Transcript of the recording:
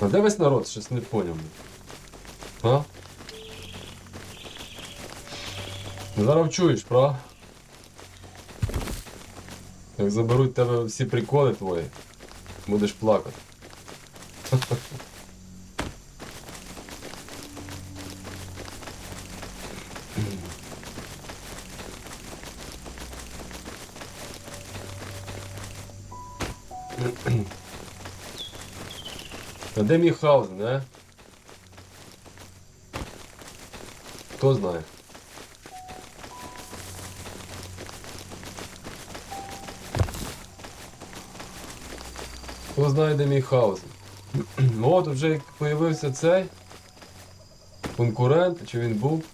А де весь народ? Щось не поняв. А? Зараз вчуєш, правда? Як заберуть тебе всі приколи твої, будеш плакати. А де Міхаузен, а? Хто знає? Хто знає, де Міхаузен? Ну от вже як появився цей конкурент, чи він був?